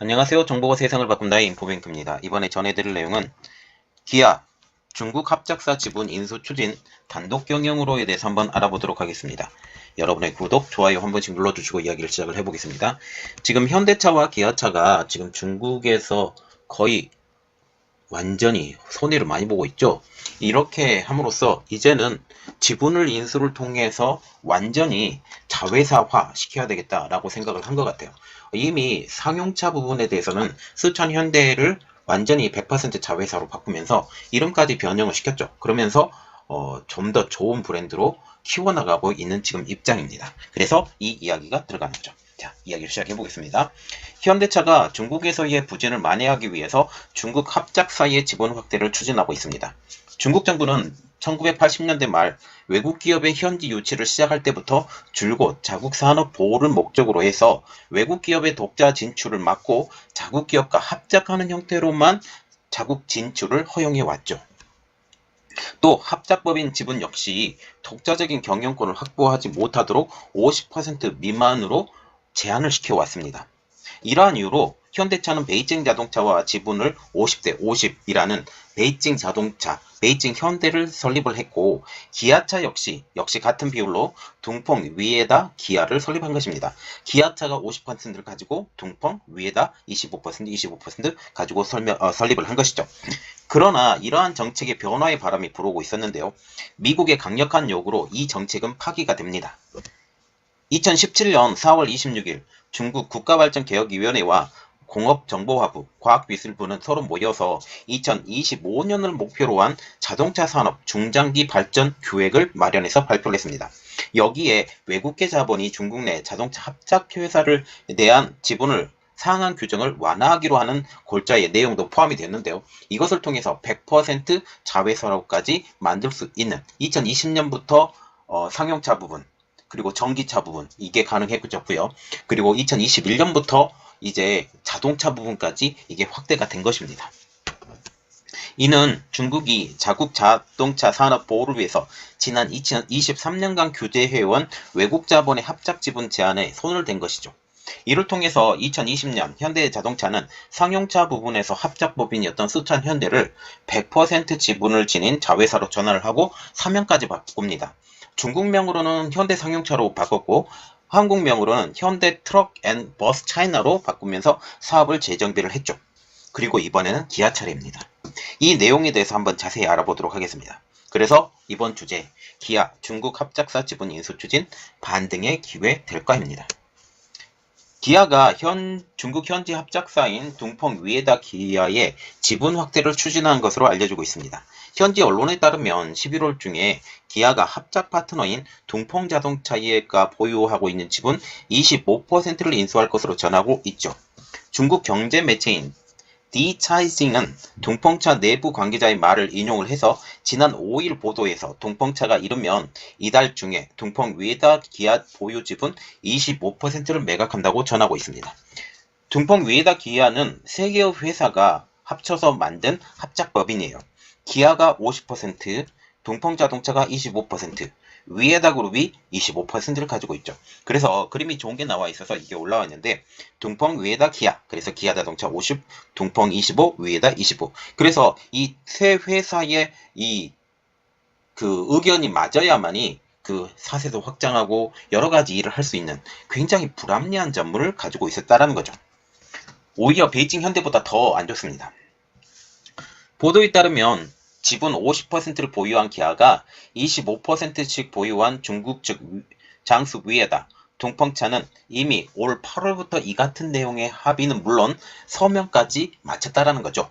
안녕하세요. 정보가 세상을 바꾼다의 인포뱅크입니다. 이번에 전해드릴 내용은 기아, 중국 합작사 지분 인수 추진 단독 경영으로에 대해서 한번 알아보도록 하겠습니다. 여러분의 구독, 좋아요 한 번씩 눌러주시고 이야기를 시작을 해보겠습니다. 지금 현대차와 기아차가 지금 중국에서 거의 완전히 손해를 많이 보고 있죠. 이렇게 함으로써 이제는 지분을 인수를 통해서 완전히 자회사화 시켜야 되겠다라고 생각을 한 것 같아요. 이미 상용차 부분에 대해서는 스천 현대를 완전히 100% 자회사로 바꾸면서 이름까지 변형을 시켰죠. 그러면서 어, 좀 더 좋은 브랜드로 키워나가고 있는 지금 입장입니다. 그래서 이 이야기가 들어가는 거죠. 자, 이야기를 시작해 보겠습니다. 현대차가 중국에서의 부진을 만회하기 위해서 중국 합작사의 지분 확대를 추진하고 있습니다. 중국 정부는 1980년대 말 외국 기업의 현지 유치를 시작할 때부터 줄곧 자국 산업 보호를 목적으로 해서 외국 기업의 독자 진출을 막고 자국 기업과 합작하는 형태로만 자국 진출을 허용해 왔죠. 또 합작법인 지분 역시 독자적인 경영권을 확보하지 못하도록 50% 미만으로 제한을 시켜 왔습니다. 이러한 이유로 현대차는 베이징 자동차와 지분을 50대 50이라는 베이징 자동차, 베이징 현대를 설립을 했고 기아차 역시 역시 같은 비율로 둥펑 위에다 기아를 설립한 것입니다. 기아차가 50%를 가지고 둥펑 위에다 25% 25% 가지고 설명, 어, 설립을 한 것이죠. 그러나 이러한 정책의 변화의 바람이 불어오고 있었는데요. 미국의 강력한 요구로 이 정책은 파기가 됩니다. 2017년 4월 26일 중국 국가발전개혁위원회와 공업정보화부, 과학기술부는 서로 모여서 2025년을 목표로 한 자동차 산업 중장기 발전 계획을 마련해서 발표를 했습니다. 여기에 외국계 자본이 중국 내 자동차 합작 회사를 대한 지분을 상한 규정을 완화하기로 하는 골자의 내용도 포함이 됐는데요. 이것을 통해서 100% 자회사로까지 만들 수 있는 2020년부터 어, 상용차 부분 그리고 전기차 부분 이게 가능해졌고요. 그리고 2021년부터 이제 자동차 부분까지 이게 확대가 된 것입니다. 이는 중국이 자국 자동차 산업 보호를 위해서 지난 2023년간 규제해온 외국 자본의 합작 지분 제한에 손을 댄 것이죠. 이를 통해서 2020년 현대 자동차는 상용차 부분에서 합작법인이었던 스천 현대를 100% 지분을 지닌 자회사로 전환을 하고 사명까지 바꿉니다. 중국명으로는 현대 상용차로 바꿨고 한국명으로는 현대 트럭 앤 버스 차이나로 바꾸면서 사업을 재정비를 했죠. 그리고 이번에는 기아 차례입니다. 이 내용에 대해서 한번 자세히 알아보도록 하겠습니다. 그래서 이번 주제 기아 중국 합작사 지분 인수 추진 반등의 기회 될까입니다. 기아가 현 중국 현지 합작사인 둥펑 위에다 기아의 지분 확대를 추진한 것으로 알려지고 있습니다. 현지 언론에 따르면 11월 중에 기아가 합작 파트너인 둥펑 자동차가 보유하고 있는 지분 25%를 인수할 것으로 전하고 있죠. 중국 경제 매체인 디 차이징은 동펑차 내부 관계자의 말을 인용을 해서 지난 5일 보도에서 동펑차가 이르면 이달 중에 동펑 위에다 기아 보유 지분 25%를 매각한다고 전하고 있습니다. 동펑 위에다 기아는 세 개의 회사가 합쳐서 만든 합작법인이에요. 기아가 50%, 동펑자동차가 25%, 위에다 그룹이 25%를 가지고 있죠. 그래서 그림이 좋은 게 나와 있어서 이게 올라와 있는데 둥펑 위에다 기아 그래서 기아 자동차 50, 둥펑 25 위에다 25 그래서 이 세 회사의 이 그 의견이 맞아야만이 그 사세도 확장하고 여러 가지 일을 할 수 있는 굉장히 불합리한 전문을 가지고 있었다라는 거죠. 오히려 베이징 현대보다 더 안 좋습니다. 보도에 따르면 지분 50%를 보유한 기아가 25%씩 보유한 중국 측 장수 위에다 동펑차는 이미 올 8월부터 이 같은 내용의 합의는 물론 서명까지 마쳤다라는 거죠.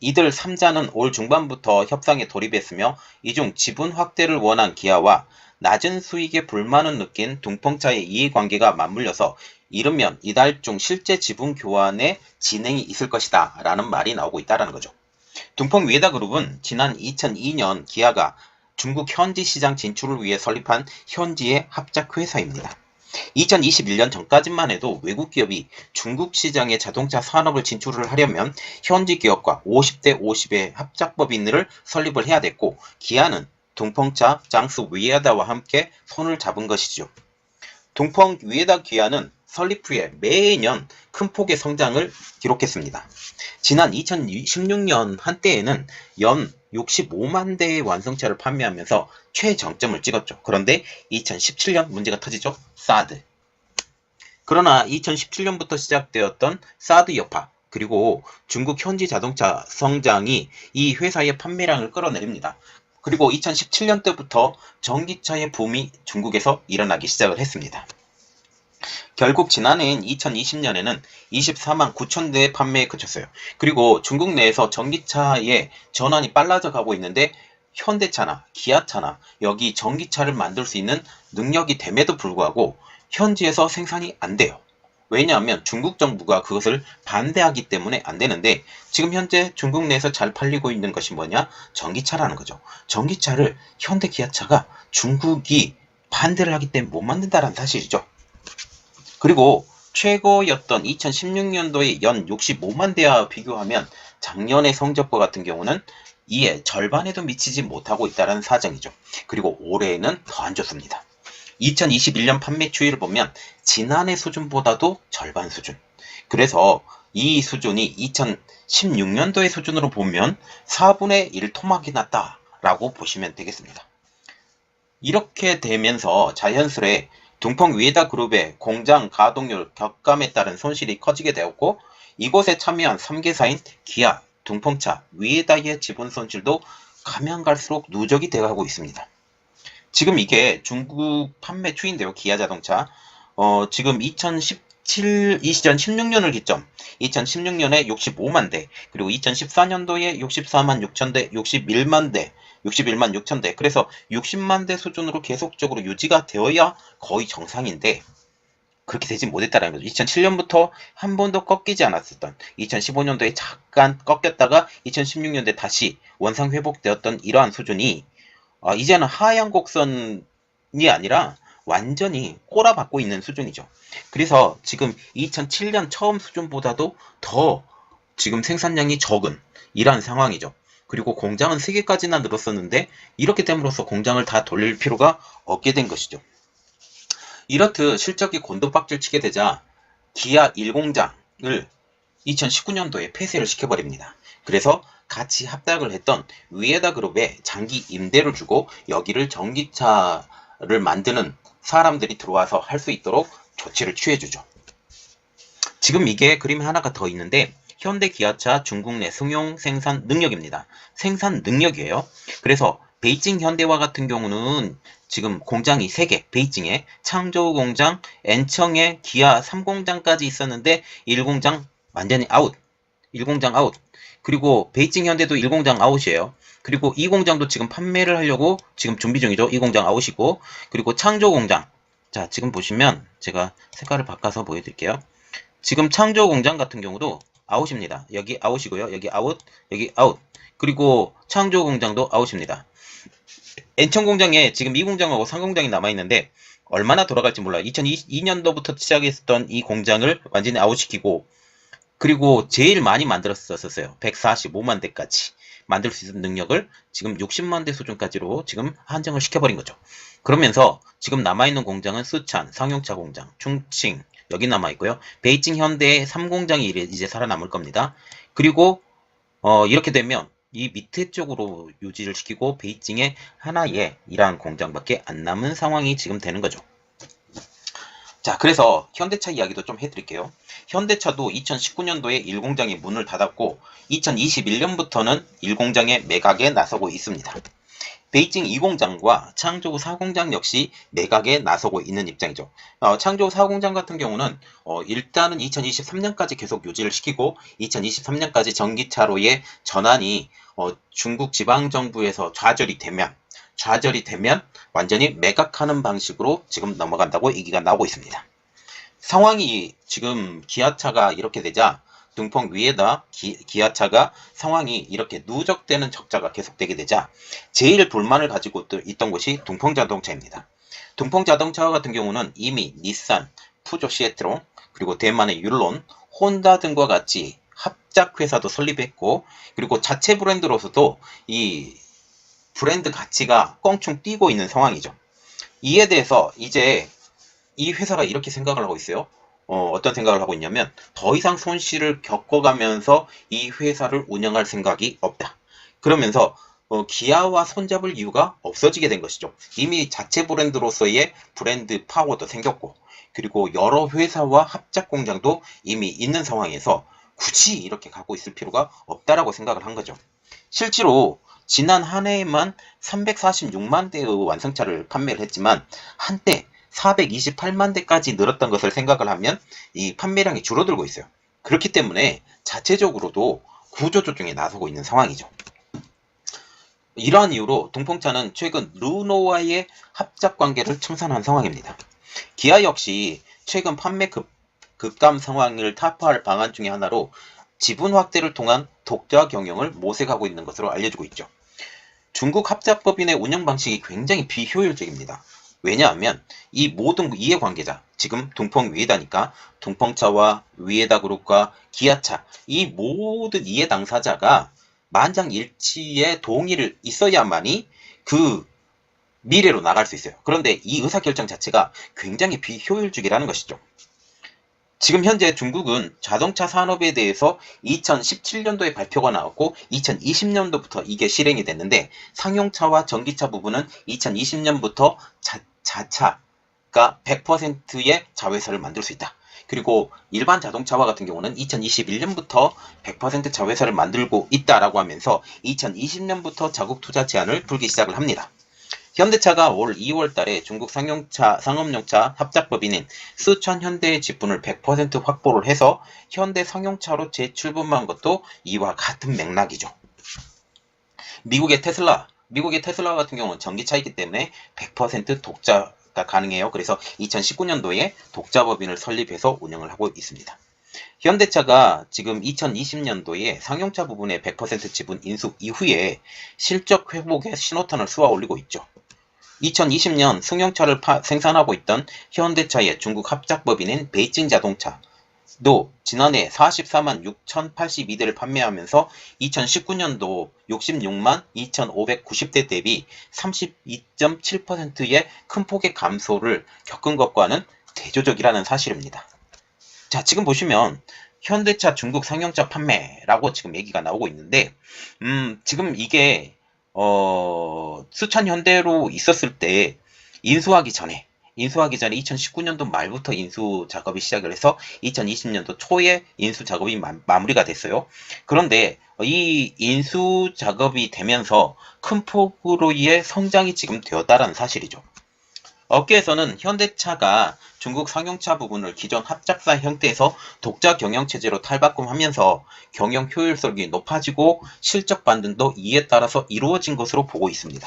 이들 3자는 올 중반부터 협상에 돌입했으며 이 중 지분 확대를 원한 기아와 낮은 수익에 불만을 느낀 동펑차의 이해관계가 맞물려서 이르면 이달 중 실제 지분 교환의 진행이 있을 것이다 라는 말이 나오고 있다는 거죠. 둥펑 위에다 그룹은 지난 2002년 기아가 중국 현지 시장 진출을 위해 설립한 현지의 합작 회사입니다. 2021년 전까지만 해도 외국 기업이 중국 시장의 자동차 산업을 진출을 하려면 현지 기업과 50대 50의 합작법인을 설립을 해야 됐고 기아는 동펑차 장스 위에다와 함께 손을 잡은 것이죠. 동펑 위에다 기아는 설립 후에 매년 큰 폭의 성장을 기록했습니다. 지난 2016년 한때에는 연 65만 대의 완성차를 판매하면서 최정점을 찍었죠. 그런데 2017년 문제가 터지죠. 사드. 그러나 2017년부터 시작되었던 사드 여파 그리고 중국 현지 자동차 성장이 이 회사의 판매량을 끌어내립니다. 그리고 2017년 때부터 전기차의 붐이 중국에서 일어나기 시작을 했습니다. 결국 지난해인 2020년에는 24만 9천 대의 판매에 그쳤어요. 그리고 중국 내에서 전기차의 전환이 빨라져 가고 있는데 현대차나 기아차나 여기 전기차를 만들 수 있는 능력이 됨에도 불구하고 현지에서 생산이 안 돼요. 왜냐하면 중국 정부가 그것을 반대하기 때문에 안 되는데 지금 현재 중국 내에서 잘 팔리고 있는 것이 뭐냐? 전기차라는 거죠. 전기차를 현대 기아차가 중국이 반대를 하기 때문에 못 만든다는 사실이죠. 그리고 최고였던 2016년도의 연 65만 대와 비교하면 작년의 성적과 같은 경우는 이에 절반에도 미치지 못하고 있다는 사정이죠. 그리고 올해는 더 안 좋습니다. 2021년 판매 추이를 보면 지난해 수준보다도 절반 수준. 그래서 이 수준이 2016년도의 수준으로 보면 4분의 1 토막이 났다라고 보시면 되겠습니다. 이렇게 되면서 자연스레 둥펑 위에다 그룹의 공장 가동률 격감에 따른 손실이 커지게 되었고 이곳에 참여한 3개사인 기아, 둥펑차, 위에다의 지분 손실도 가면 갈수록 누적이 되어가고 있습니다. 지금 이게 중국 판매 추인데요. 기아 자동차. 어, 지금 2017, 2016년을 기점, 2016년에 65만 대, 그리고 2014년도에 64만 6천 대, 61만 대, 61만 6천 대. 그래서 60만 대 수준으로 계속적으로 유지가 되어야 거의 정상인데, 그렇게 되지 못했다는 거죠. 2007년부터 한 번도 꺾이지 않았었던 2015년도에 잠깐 꺾였다가 2016년도에 다시 원상 회복되었던 이러한 수준이 어, 이제는 하향 곡선이 아니라 완전히 꼬라박고 있는 수준이죠. 그래서 지금 2007년 처음 수준보다도 더 지금 생산량이 적은 이러한 상황이죠. 그리고 공장은 3개까지나 늘었었는데 이렇게 됨으로써 공장을 다 돌릴 필요가 없게 된 것이죠. 이렇듯 실적이 곤두박질 치게 되자 기아 1공장을 2019년도에 폐쇄를 시켜버립니다. 그래서 같이 합작을 했던 위에다 그룹에 장기 임대를 주고 여기를 전기차를 만드는 사람들이 들어와서 할 수 있도록 조치를 취해주죠. 지금 이게 그림 하나가 더 있는데 현대 기아차 중국 내 승용 생산 능력입니다. 생산 능력이에요. 그래서 베이징 현대와 같은 경우는 지금 공장이 3개, 베이징에 창저우 공장, 엔청에 기아 3공장까지 있었는데 1공장 완전히 아웃. 1공장 아웃. 그리고 베이징 현대도 1공장 아웃이에요. 그리고 이 공장도 지금 판매를 하려고 지금 준비 중이죠. 이 공장 아웃이고 그리고 창조 공장. 자, 지금 보시면 제가 색깔을 바꿔서 보여드릴게요. 지금 창조 공장 같은 경우도 아웃입니다. 여기 아웃이고요. 여기 아웃, 여기 아웃. 그리고 창조 공장도 아웃입니다. 엔청 공장에 지금 이 공장하고 상 공장이 남아 있는데 얼마나 돌아갈지 몰라요. 2022년도부터 시작했던 이 공장을 완전히 아웃시키고 그리고 제일 많이 만들었었어요. 145만 대까지 만들 수 있는 능력을 지금 60만 대 수준까지로 지금 한정을 시켜버린 거죠. 그러면서 지금 남아있는 공장은 수찬, 상용차 공장, 충칭 여기 남아있고요. 베이징 현대의 3공장이 이제 살아남을 겁니다. 그리고 어, 이렇게 되면 이 밑에 쪽으로 유지를 시키고 베이징에 하나의 이러한 공장밖에 안 남은 상황이 지금 되는 거죠. 자, 그래서 현대차 이야기도 좀 해드릴게요. 현대차도 2019년도에 1공장이 문을 닫았고 2021년부터는 1공장의 매각에 나서고 있습니다. 베이징 2공장과 창조 4공장 역시 매각에 나서고 있는 입장이죠. 어, 창조 4공장 같은 경우는 어, 일단은 2023년까지 계속 유지를 시키고 2023년까지 전기차로의 전환이 어, 중국 지방정부에서 좌절이 되면 좌절이 되면 완전히 매각하는 방식으로 지금 넘어간다고 얘기가 나오고 있습니다. 상황이 지금 기아차가 이렇게 되자 등풍 위에다 기, 기아차가 상황이 이렇게 누적되는 적자가 계속되게 되자 제일 불만을 가지고 있던 곳이 둥펑 자동차입니다. 둥펑 자동차 같은 경우는 이미 닛산, 푸조 시에트론, 그리고 대만의 율론, 혼다 등과 같이 합작 회사도 설립했고 그리고 자체 브랜드로서도 이 브랜드 가치가 껑충 뛰고 있는 상황이죠. 이에 대해서 이제 이 회사가 이렇게 생각을 하고 있어요. 어, 어떤 생각을 하고 있냐면 더 이상 손실을 겪어가면서 이 회사를 운영할 생각이 없다. 그러면서 어, 기아와 손잡을 이유가 없어지게 된 것이죠. 이미 자체 브랜드로서의 브랜드 파워도 생겼고 그리고 여러 회사와 합작 공장도 이미 있는 상황에서 굳이 이렇게 갖고 있을 필요가 없다라고 생각을 한 거죠. 실제로 지난 한 해에만 346만 대의 완성차를 판매를 했지만 한때 428만 대까지 늘었던 것을 생각을 하면 이 판매량이 줄어들고 있어요. 그렇기 때문에 자체적으로도 구조조정에 나서고 있는 상황이죠. 이러한 이유로 동풍차는 최근 르노와의 합작 관계를 청산한 상황입니다. 기아 역시 최근 판매 급, 급감 상황을 타파할 방안 중의 하나로 지분 확대를 통한 독자 경영을 모색하고 있는 것으로 알려지고 있죠. 중국 합작법인의 운영 방식이 굉장히 비효율적입니다. 왜냐하면 이 모든 이해관계자, 지금 동펑 위에다니까 동펑차와 위에다 그룹과 기아차 이 모든 이해 당사자가 만장일치의 동의를 있어야만이 그 미래로 나갈 수 있어요. 그런데 이 의사결정 자체가 굉장히 비효율적이라는 것이죠. 지금 현재 중국은 자동차 산업에 대해서 2017년도에 발표가 나왔고 2020년도부터 이게 실행이 됐는데 상용차와 전기차 부분은 2020년부터 자, 자차가 100%의 자회사를 만들 수 있다. 그리고 일반 자동차와 같은 경우는 2021년부터 100% 자회사를 만들고 있다라고 하면서 2020년부터 자국 투자 제한을 풀기 시작을 합니다. 현대차가 올 2월 달에 중국 상용차, 상업용차 합작법인인 스촨 현대의 지분을 100% 확보를 해서 현대 상용차로 재출범한 것도 이와 같은 맥락이죠. 미국의 테슬라, 미국의 테슬라 같은 경우는 전기차이기 때문에 100% 독자가 가능해요. 그래서 2019년도에 독자법인을 설립해서 운영을 하고 있습니다. 현대차가 지금 2020년도에 상용차 부분의 100% 지분 인수 이후에 실적 회복에 신호탄을 쏘아 올리고 있죠. 2020년 승용차를 파, 생산하고 있던 현대차의 중국 합작법인인 베이징 자동차도 지난해 44만 6,082대를 판매하면서 2019년도 66만 2,590대 대비 32.7%의 큰 폭의 감소를 겪은 것과는 대조적이라는 사실입니다. 자, 지금 보시면 현대차 중국 상용차 판매라고 지금 얘기가 나오고 있는데, 음, 지금 이게 어, 수천 현대로 있었을 때 인수하기 전에 인수하기 전에 2019년도 말부터 인수 작업이 시작을 해서 2020년도 초에 인수 작업이 마, 마무리가 됐어요. 그런데 이 인수 작업이 되면서 큰 폭으로의 성장이 지금 되었다는 사실이죠. 업계에서는 현대차가 중국 상용차 부분을 기존 합작사 형태에서 독자 경영 체제로 탈바꿈하면서 경영 효율성이 높아지고 실적 반등도 이에 따라서 이루어진 것으로 보고 있습니다.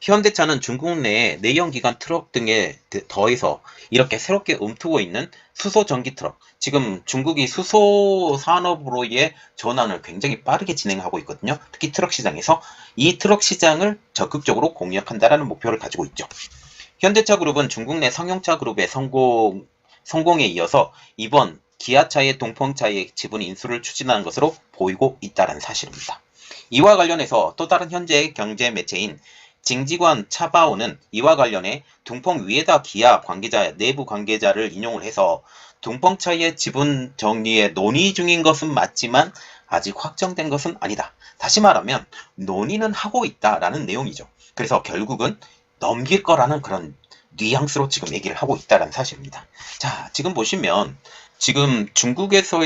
현대차는 중국 내 내연기관 트럭 등에 더해서 이렇게 새롭게 움트고 있는 수소 전기 트럭, 지금 중국이 수소 산업으로의 전환을 굉장히 빠르게 진행하고 있거든요. 특히 트럭 시장에서 이 트럭 시장을 적극적으로 공략한다라는 목표를 가지고 있죠. 현대차 그룹은 중국 내 상용차 그룹의 성공, 성공에 이어서 이번 기아차의 동펑차의 지분 인수를 추진하는 것으로 보이고 있다는 사실입니다. 이와 관련해서 또 다른 현재 경제 매체인 징지관 차바오는 이와 관련해 둥펑 위에다 기아 관계자 내부 관계자를 인용을 해서 둥펑차의 지분 정리에 논의 중인 것은 맞지만 아직 확정된 것은 아니다. 다시 말하면 논의는 하고 있다라는 내용이죠. 그래서 결국은 넘길 거라는 그런 뉘앙스로 지금 얘기를 하고 있다는 사실입니다. 자, 지금 보시면 지금 중국에서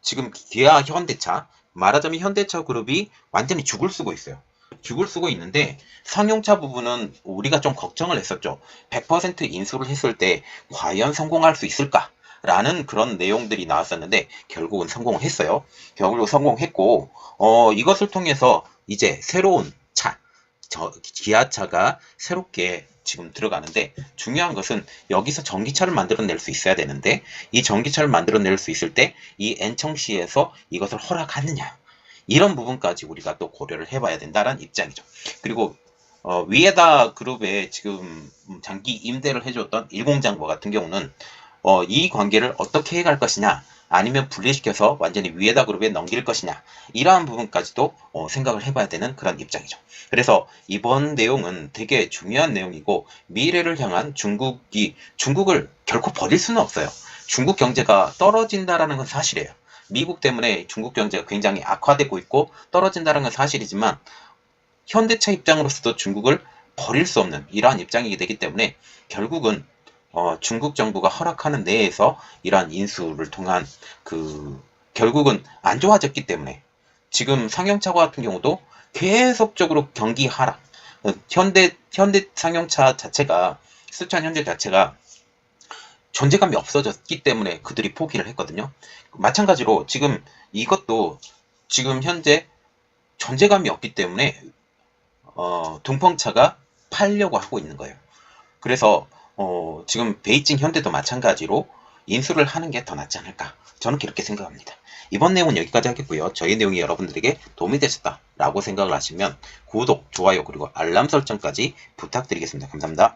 지금 기아 현대차 말하자면 현대차 그룹이 완전히 죽을 쓰고 있어요. 죽을 쓰고 있는데 상용차 부분은 우리가 좀 걱정을 했었죠. 100% 인수를 했을 때 과연 성공할 수 있을까? 라는 그런 내용들이 나왔었는데 결국은 성공을 했어요. 결국 성공했고 어, 이것을 통해서 이제 새로운 차, 저 기아차가 새롭게 지금 들어가는데 중요한 것은 여기서 전기차를 만들어낼 수 있어야 되는데 이 전기차를 만들어낼 수 있을 때 이 엔청시에서 이것을 허락하느냐 이런 부분까지 우리가 또 고려를 해봐야 된다는 입장이죠. 그리고 어, 위에다 그룹에 지금 장기 임대를 해줬던 일공장과 같은 경우는 어, 이 관계를 어떻게 해갈 것이냐 아니면 분리시켜서 완전히 위에다 그룹에 넘길 것이냐 이러한 부분까지도 어, 생각을 해봐야 되는 그런 입장이죠. 그래서 이번 내용은 되게 중요한 내용이고 미래를 향한 중국이 중국을 결코 버릴 수는 없어요. 중국 경제가 떨어진다라는 건 사실이에요. 미국 때문에 중국 경제가 굉장히 악화되고 있고 떨어진다는 건 사실이지만 현대차 입장으로서도 중국을 버릴 수 없는 이러한 입장이 되기 때문에 결국은 어, 중국 정부가 허락하는 내에서 이러한 인수를 통한 그 결국은 안 좋아졌기 때문에 지금 상용차 같은 경우도 계속적으로 경기 하락. 어, 현대 현대 상용차 자체가 수천 현재 자체가 존재감이 없어졌기 때문에 그들이 포기를 했거든요. 마찬가지로 지금 이것도 지금 현재 존재감이 없기 때문에 어, 동펑차가 팔려고 하고 있는 거예요. 그래서 어, 지금 베이징 현대도 마찬가지로 인수를 하는 게 더 낫지 않을까. 저는 그렇게 생각합니다. 이번 내용은 여기까지 하겠고요. 저희 내용이 여러분들에게 도움이 되셨다 라고 생각을 하시면 구독, 좋아요, 그리고 알람 설정까지 부탁드리겠습니다. 감사합니다.